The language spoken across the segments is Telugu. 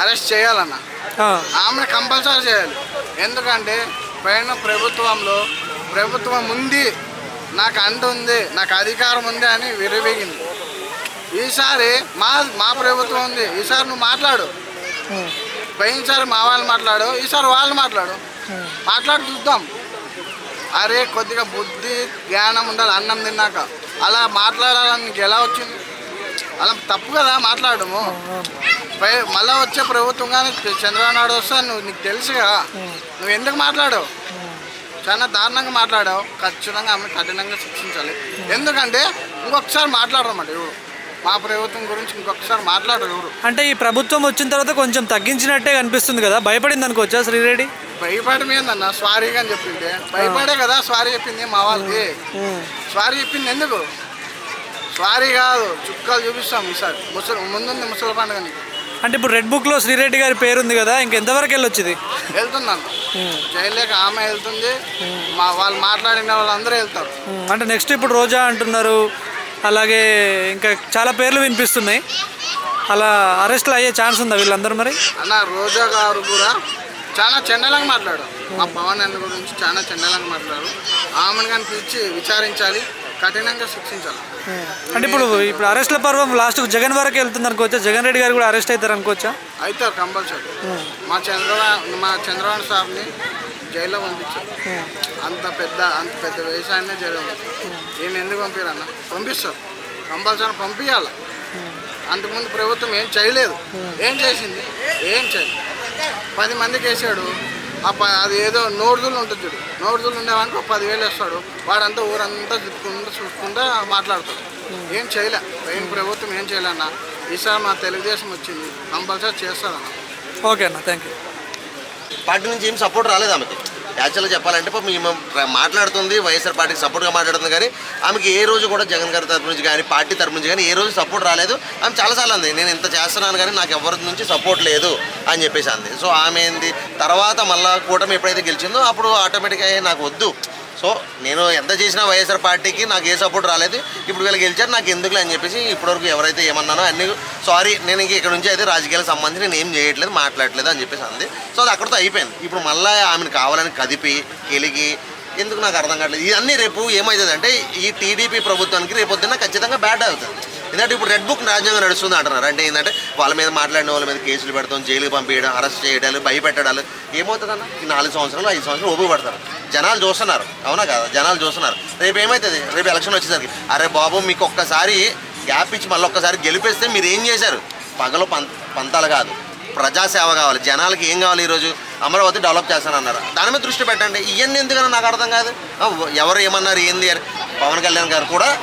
అరెస్ట్ చేయాలన్న. ఆమెను కంపల్సరీ చేయాలి. ఎందుకంటే పైన ప్రభుత్వంలో ప్రభుత్వం ఉంది నాకు అండ ఉంది నాకు అధికారం ఉంది అని విరవేగింది ఈసారి మా మా ప్రభుత్వం ఉంది. ఈసారి నువ్వు మాట్లాడు. పోయినసారి మా వాళ్ళు మాట్లాడు ఈసారి వాళ్ళు మాట్లాడు. మాట్లాడి చూద్దాం. అరే కొద్దిగా బుద్ధి జ్ఞానం ఉండాలి అన్నం తిన్నాక. అలా మాట్లాడాలని ఎలా వచ్చింది? అలా తప్పు కదా మాట్లాడము. మళ్ళీ వచ్చే ప్రభుత్వం కానీ చంద్రబాబు నాయుడు వస్తే నువ్వు నీకు తెలుసుగా నువ్వు ఎందుకు మాట్లాడావు? చాలా దారుణంగా మాట్లాడావు. ఖచ్చితంగా ఆమె కఠినంగా శిక్షించాలి. ఎందుకంటే ఇంకొకసారి మాట్లాడరన్నమాట ఎవరు? మా ప్రభుత్వం గురించి ఇంకొకసారి మాట్లాడరు ఎవరు? అంటే ఈ ప్రభుత్వం వచ్చిన తర్వాత కొంచెం తగ్గించినట్టే కనిపిస్తుంది కదా. భయపడింది అనుకోవచ్చా శ్రీరెడ్డి? భయపడమే ఏందన్న? స్వారీగా అని చెప్పింది భయపడే కదా స్వారీ చెప్పింది మా వాళ్ళకి. స్వారీ చెప్పింది ఎందుకు? స్వారీ కాదు చుక్కలు చూపిస్తాం ఈసారి. ముసలి ముందుంది ముసలి పండుగ నీకు అంటే ఇప్పుడు రెడ్ బుక్లో శ్రీరెడ్డి గారి పేరు ఉంది కదా ఇంకెంతవరకు వెళ్ళొచ్చింది? వెళ్తున్నాను. జైల్లోకి ఆమె వెళ్తుంది మా వాళ్ళు మాట్లాడిన వాళ్ళందరూ వెళ్తారు. అంటే నెక్స్ట్ ఇప్పుడు రోజా అంటున్నారు అలాగే ఇంకా చాలా పేర్లు వినిపిస్తున్నాయి. అలా అరెస్ట్లు అయ్యే ఛాన్స్ ఉందా వీళ్ళందరూ మరి? అన్న రోజా గారు కూడా చాలా చెండలంగా మాట్లాడు మా పవన్ అన్న గురించి చాలా చెండలంగా మాట్లాడు ఆమెను కానీ పిలిచి విచారించాలి కఠినంగా శిక్షించాలి. అంటే ఇప్పుడు ఇప్పుడు అరెస్ట్ల పర్వం లాస్ట్ జగన్ వరకు వెళ్తుంది అనుకోవచ్చా? జగన్ రెడ్డి గారు కూడా అరెస్ట్ అవుతారు అనుకోవచ్చా? అవుతారు కంపల్సరీ. మా చంద్రబాబు మా చంద్రబాబు సార్ని జైల్లో పంపించారు. అంత పెద్ద అంత పెద్ద వ్యవసాయాన్ని జైల్లో పంపించారు. ఈయన ఎందుకు పంపించారన్న పంపిస్తారు. కంపల్సరీ పంపించాలి అంతకుముందు ప్రభుత్వం ఏం చేయలేదు. ఏం చేసింది? ఏం చేయలేదు. పది మందికి వేసాడు. అది ఏదో నోడుదులు ఉంటుంది చూడు. నోడుదులు ఉండేవానికి ఒక పదివేలు వేస్తాడు. వాడంతా ఊరంతా తిప్పుకుంటూ చూసుకుంటూ మాట్లాడతాడు. ఏం చేయలే. ఏం ప్రభుత్వం ఏం చేయలే అన్న. ఈసారి మా తెలుగుదేశం వచ్చింది. కంపల్సరీ చేస్తారన్న. ఓకే అన్న థ్యాంక్ యూ పార్టీ నుంచి ఏం సపోర్ట్ రాలేదు ఆమెకి యాక్చువల్గా చెప్పాలంటే పాపం ఈమె మాట్లాడుతుంది వైఎస్ఆర్ పార్టీకి సపోర్ట్గా మాట్లాడుతుంది కానీ ఆమెకి ఏ రోజు కూడా జగన్ గారి తరపు నుంచి కానీ పార్టీ తరపు నుంచి కానీ ఏ రోజు సపోర్ట్ రాలేదు. ఆమె చాలాసార్లు అంది నేను ఇంత చేస్తున్నాను కానీ నాకు ఎవరి నుంచి సపోర్ట్ లేదు అని చెప్పేసి అంది. సో ఆమె ఏంది? తర్వాత మళ్ళా కూటమి ఎప్పుడైతే గెలిచిందో అప్పుడు ఆటోమేటిక్గా నాకు వద్దు. సో నేను ఎంత చేసినా వైఎస్ఆర్ పార్టీకి నాకు ఏ సపోర్ట్ రాలేదు. ఇప్పుడు వీళ్ళు గెలిచారు నాకు ఎందుకులే అని చెప్పేసి ఇప్పటివరకు ఎవరైతే ఏమన్నానో అన్ని సారీ నేను ఇంక ఇక్కడ నుంచి అయితే రాజకీయాలకు సంబంధించి నేను ఏం చేయట్లేదు మాట్లాడట్లేదు అని చెప్పేసి అంది. సో అది అక్కడితో అయిపోయింది. ఇప్పుడు మళ్ళీ ఆమెను కావాలని కదిపి కెలిగి ఎందుకు నాకు అర్థం కావట్లేదు. ఇవన్నీ రేపు ఏమవుతుంది అంటే ఈ టీడీపీ ప్రభుత్వానికి రేపు పొద్దున్న ఖచ్చితంగా బ్యాడ్ అవుతుంది. ఎందుకంటే ఇప్పుడు రెడ్ బుక్ రాజ్యాంగం నడుస్తుంది అంటున్నారు. అంటే ఏంటంటే వాళ్ళ మీద మాట్లాడిన వాళ్ళ మీద కేసులు పెడతాం జైలుకి పంపించడం అరెస్ట్ చేయడాలు భయపెట్టడాలు. ఏమవుతుందన్న? ఈ నాలుగు సంవత్సరాలు ఐదు సంవత్సరాలు ఓపిక పడతారు. జనాలు చూస్తున్నారు. అవునా కదా? జనాలు చూస్తున్నారు. రేపు ఏమవుతుంది రేపు ఎలక్షన్ వచ్చేసరికి. అరే బాబు మీకు ఒక్కసారి గ్యాప్ ఇచ్చి మళ్ళీ ఒక్కసారి గెలిపేస్తే మీరు ఏం చేశారు? పగలు పం పంతాలు కాదు. ప్రజాసేవ కావాలి. జనాలకి ఏం కావాలి ఈరోజు? అమరావతి డెవలప్ చేస్తానన్నారు. దాని మీద దృష్టి పెట్టండి. ఇవన్నీ ఎందుకన్నా నాకు అర్థం కాదు? ఎవరు ఏమన్నారు? ఏంది అని పవన్ కళ్యాణ్ గారు కూడా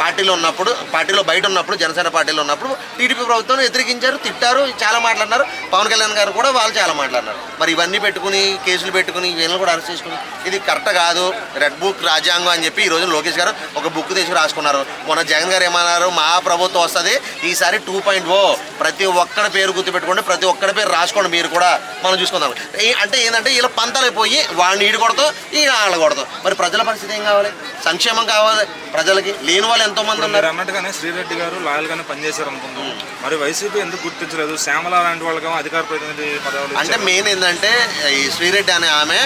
పార్టీలో ఉన్నప్పుడు పార్టీలో బయట ఉన్నప్పుడు జనసేన పార్టీలో ఉన్నప్పుడు టీడీపీ ప్రభుత్వం వ్యతిరేకించారు తిట్టారు చాలా మాట్లాడినారు. పవన్ కళ్యాణ్ గారు కూడా వాళ్ళు చాలా మాట్లాడినారు. మరి ఇవన్నీ పెట్టుకుని కేసులు పెట్టుకుని వీళ్ళని కూడా అరెస్ట్ చేసుకుని ఇది కరెక్ట్ కాదు రెడ్ బుక్ రాజ్యాంగం అని చెప్పి ఈ రోజు లోకేష్ గారు ఒక బుక్ తెచ్చి రాసుకున్నారు. మొన్న జగన్ గారు ఏమన్నారు మా ప్రభుత్వం వస్తుంది ఈసారి టూ పాయింట్ ఓ. ప్రతి ఒక్కడి పేరు గుర్తుపెట్టుకోండి ప్రతి ఒక్కడి పేరు రాసుకోండి మీరు కూడా. మనం చూసుకుందాం. అంటే ఏంటంటే వీళ్ళ పంతలైపోయి వాళ్ళని ఈడు కొడతాం ఈ వాళ్ళ కొడతాం. మరి ప్రజల పరిస్థితి ఏం కావాలి? సంక్షేమం కావాలి ప్రజలకి. లేని వాళ్ళు ఎంతో మంది ఉన్నారు. అన్నట్టుగానే శ్రీరెడ్డి గారు లాయల్ గానే పనిచేశారు అనుకుందాం మరి వైసీపీ ఎందుకు గుర్తించలేదు? శ్యామల లాంటి వాళ్ళకి అధికార ప్రతినిధి పదవులు అంటే. మెయిన్ ఏంటంటే ఈ శ్రీరెడ్డి అనే ఆమె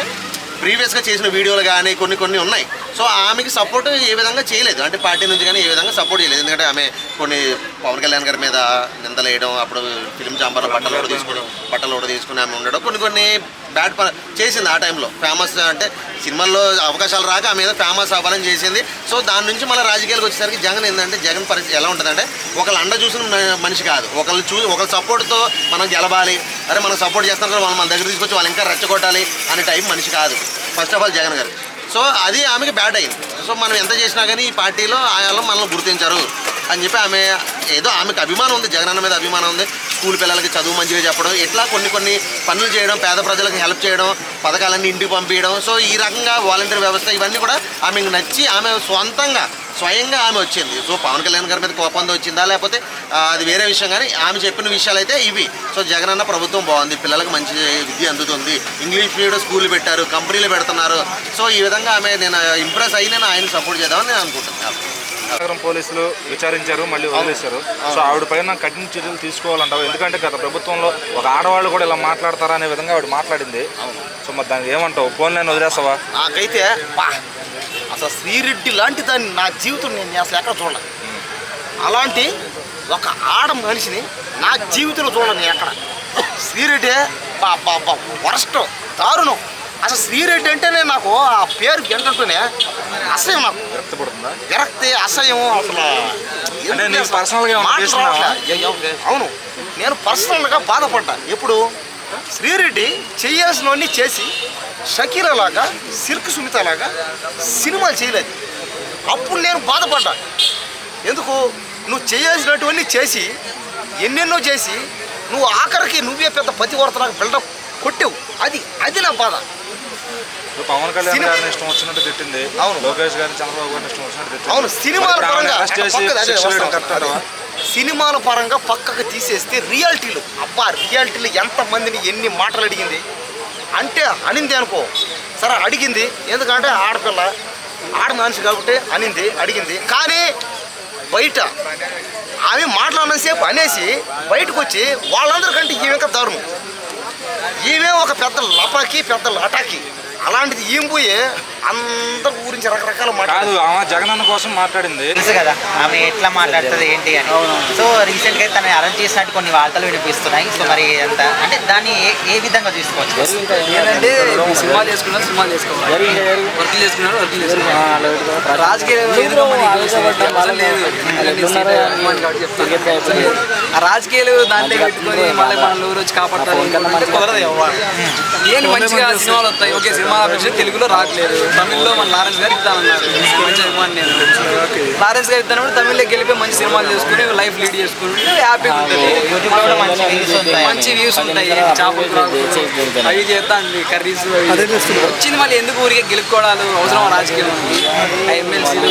ప్రీవియస్గా చేసిన వీడియోలు కానీ కొన్ని కొన్ని ఉన్నాయి. సో ఆమెకి సపోర్ట్ ఏ విధంగా చేయలేదు. అంటే పార్టీ నుంచి కానీ ఏ విధంగా సపోర్ట్ చేయలేదు. ఎందుకంటే ఆమె కొన్ని పవన్ కళ్యాణ్ గారి మీద నిందలు వేయడం అప్పుడు ఫిలిం చాంబర్లో బట్టలు కూడా తీసుకుని బట్టలు కూడా తీసుకుని ఆమె ఉండడం కొన్ని కొన్ని బ్యాడ్ చేసింది ఆ టైంలో ఫేమస్ అంటే సినిమాల్లో అవకాశాలు రాక ఆమె మీద ఫేమస్ అవ్వాలని చేసింది. సో దాని నుంచి మళ్ళీ రాజకీయాలకు వచ్చేసరికి జగన్ ఏంటంటే జగన్ పరిస్థితి ఎలా ఉంటుందంటే ఒకళ్ళు అండ చూసిన మనిషి కాదు. ఒకళ్ళు చూ ఒకళ్ళ సపోర్ట్తో మనం గెలవాలి. అరే మనం సపోర్ట్ చేస్తున్నారు వాళ్ళు మన దగ్గర తీసుకొచ్చి వాళ్ళు ఇంకా రెచ్చగొట్టాలి అనే టైం మనిషి కాదు. ఫస్ట్ ఆఫ్ ఆల్ జగన్ గారు. సో అది ఆమెకి బ్యాడ్ అయింది. సో మనం ఎంత చేసినా కానీ ఈ పార్టీలో ఆయన మనల్ని గుర్తించారు. అని చెప్పి ఆమె ఏదో ఆమెకు అభిమానం ఉంది జగనన్న మీద అభిమానం ఉంది. స్కూల్ పిల్లలకి చదువు మంచిగా చెప్పడం ఇట్లా కొన్ని కొన్ని పనులు చేయడం పేద ప్రజలకు హెల్ప్ చేయడం పథకాలన్నీ ఇంటికి పంపించడం సో ఈ రకంగా వాలంటీర్ వ్యవస్థ ఇవన్నీ కూడా ఆమెకు నచ్చి ఆమె సొంతంగా స్వయంగా ఆమె వచ్చింది. సో పవన్ కళ్యాణ్ గారి మీద కోపంతో వచ్చిందా? లేకపోతే అది వేరే విషయం కానీ ఆమె చెప్పిన విషయాలు అయితే ఇవి. సో జగనన్న ప్రభుత్వం బాగుంది. పిల్లలకు మంచి విద్య అందుతుంది. ఇంగ్లీష్ మీడియం స్కూల్ పెట్టారు. కంపెనీలు పెడుతున్నారు. సో ఈ విధంగా ఆమె నేను ఇంప్రెస్ అయ్యి నేను ఆయన సపోర్ట్ చేద్దామని నేను అనుకుంటున్నాను. నగరం పోలీసులు విచారించారు మళ్ళీ వదిలేశారు. సో ఆవిడ పైన కఠిన చర్యలు తీసుకోవాలంటారు ఎందుకంటే గత ప్రభుత్వంలో ఒక ఆడవాళ్ళు కూడా ఇలా మాట్లాడతారా అనే విధంగా ఆవిడ మాట్లాడింది. సో మరి దానికి ఏమంటావు? ఫోన్ లైన్ వదిలేస్తావా? నాకైతే అసలు శ్రీరెడ్డి లాంటి దాన్ని నా జీవితం నేను అసలు ఎక్కడ చూడలేదు అలాంటి ఒక ఆడ మనిషిని నా జీవితంలో చూడలేదు నేను ఎక్కడ. శ్రీరెడ్డి వరస్ట్ దారుణం. అసలు శ్రీరెడ్డి అంటేనే నాకు ఆ పేరు వింటుంటేనే అసహ్యం నాకు. విరక్తి అసహ్యం అసలు. అవును. నేను పర్సనల్గా బాధపడ్డా. ఎప్పుడు శ్రీరెడ్డి చేయాల్సినవన్నీ చేసి షకీరా లాగా సిల్క్ సుమిత లాగా సినిమాలు చేయలేదు. అప్పుడు నేను బాధపడ్డా. ఎందుకు? నువ్వు చేయాల్సినటువన్నీ చేసి ఎన్నెన్నో చేసి నువ్వు ఆఖరికి నువ్వే పెద్ద పతివర్తలాగా బిల్డప్ కొట్టావు. అది అది నా బాధ. పవన్ కళ్యాణ్ గారిని ఇష్టం వచ్చినట్టు తిట్టింది. అవును. లోకేష్ గారిని చంద్రబాబు గారిని ఇష్టం వచ్చినట్టు అవును సినిమాల పరంగా? సినిమాల పరంగా పక్కకు తీసేస్తే రియాలిటీలు. అబ్బా రియాలిటీలు ఎంతమందిని ఎన్ని మాటలు అడిగింది. అంటే అనింది అనుకో. సరే అడిగింది. ఎందుకంటే ఆడపిల్ల ఆడ మనిషి కాబట్టి అనింది అడిగింది. కానీ బయట ఆమె మాట్లాడినంతసేపు అనేసి బయటకు వచ్చి వాళ్ళందరికంటే ఈమె ఇంకా దారుణం. ఈమె ఒక పెద్ద లపాకి పెద్ద లటాకి. అలాంటిది ఈమె పోయి అందరి గురించి రకరకాల కాదు మాట్లాడు ఆమె జగనన్న కోసం మాట్లాడింది. తెలుసు కదా ఆమె ఎట్లా మాట్లాడుతుంది ఏంటి అని. సో రీసెంట్గా తనని అరెస్ట్ చేసినట్టు కొన్ని వార్తలు వినిపిస్తున్నాయి. సో మరి అంత అంటే దాన్ని ఏ ఏ విధంగా చూసుకోవచ్చు? ఏంటంటే ఇప్పుడు సినిమాలు చేసుకున్నారు సినిమాలు చేసుకోవాలి వర్కులు చేసుకున్నారు వర్కులు చేసుకున్నారు రాజకీయాలు మనకి లేదు. కాబట్టి చెప్తాను. లేదు. ఆ రాజకీయాలు దాంట్లో పెట్టుకొని మళ్ళీ మనల్ని ఊరు వచ్చి కాపాడతారు కుదరదు ఎవరు. ఏంటి మంచిగా సినిమాలు వస్తాయి? ఓకే సినిమా ఆపేసి తెలుగులో రావట్లేదు. తమిళ్ళో మన లారెన్స్ గారు ఇస్తానన్నారు మంచి అభిమాని నేను. లారెన్స్ గారు ఇస్తానప్పుడు తమిళ్ళో గెలిపి మంచి సినిమాలు చేసుకుని లైఫ్ లీడ్ చేసుకుంటే హ్యాపీగా ఉంటుంది మంచి వ్యూస్ ఉంటాయి. మంచి వ్యూస్ ఉంటాయి. చేపల అవి చేస్తాండి కర్రీస్ అవి. వచ్చింది మళ్ళీ ఎందుకు ఊరికే గెలుపుకోవడాలు? అవసరం రాజకీయం ఎమ్మెల్సీలు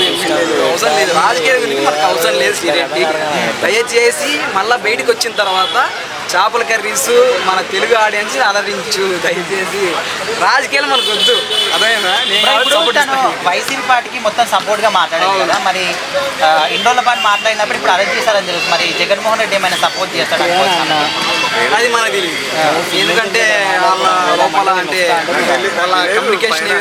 అవసరం లేదు. రాజకీయాల గురించి మనకు అవసరం లేదు శ్రీరెడ్డి దయచేసి మళ్ళీ బయటకు వచ్చిన తర్వాత చేపల కర్రీస్ మన తెలుగు ఆడియన్స్ అలరించు దయచేసి రాజకీయాలు మనకు వద్దు. ఇస్తాను. వైసీపీ పార్టీకి మొత్తం సపోర్ట్గా మాట్లాడారు కదా. మరి ఇన్ని రోజుల పాటు మాట్లాడినప్పుడు ఇప్పుడు అరెస్ట్ చేశారని తెలుసు. మరి జగన్మోహన్ రెడ్డి ఏమైనా సపోర్ట్ చేస్తాడు? అది మనకు తెలియదు ఎందుకంటే వాళ్ళ లోపల అంటే వాళ్ళ కమ్యూనికేషన్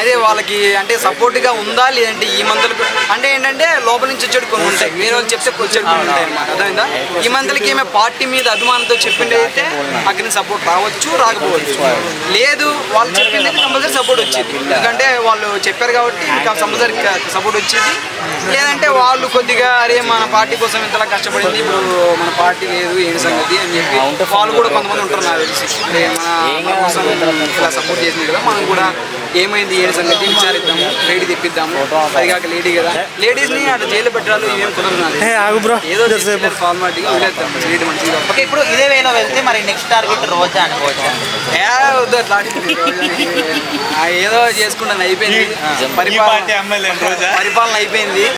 అదే వాళ్ళకి అంటే సపోర్ట్గా ఉందా? లేదంటే ఈ మందులకు అంటే ఏంటంటే లోపల నుంచి వచ్చేది కొన్ని ఉంటాయి. వేరే వాళ్ళు చెప్తే వచ్చేది కొన్ని ఉంటాయి అనమాట అర్థమైందా ఈ మంత్లకి ఏమే పార్టీ మీద అభిమానంతో చెప్పింది అయితే అక్కడి సపోర్ట్ రావచ్చు రాకపోవచ్చు. లేదు వాళ్ళు చెప్పింది కంపల్సరీ సపోర్ట్ వచ్చింది. ఎందుకంటే వాళ్ళు చెప్పారు కాబట్టి ఇంకా కంపల్సరీ సపోర్ట్ వచ్చింది. లేదంటే వాళ్ళు కొద్దిగా అరే మన పార్టీ కోసం ఇంతలా కష్టపడింది ఇప్పుడు మన పార్టీ లేదు ఏం సంగతి? అని చెప్పి వాళ్ళు కూడా కొంతమంది ఉంటారు నాకు తెలిసి మన మన కోసం ఇలా సపోర్ట్ చేసింది కదా మనం కూడా ఏమైంది? ఏంటి సంగతి? విచారిద్దాము లేడీ తెప్పిద్దాము. అది కాక లేడీ కదా. లేడీస్ని అట్లా జైలు పెట్టాలి ఏం కుదరదు ఏ ఏదో వదిలేద్దాం లేడీ ఓకే ఇప్పుడు ఇదే వేలో వెళ్తే మరి నెక్స్ట్ టార్గెట్ రోజా అనుకోవచ్చు? ఏ వద్దు ఏదో చేసుకుంటాను అయిపోయింది. పరిపాలన. పరిపాలన అయిపోయింది.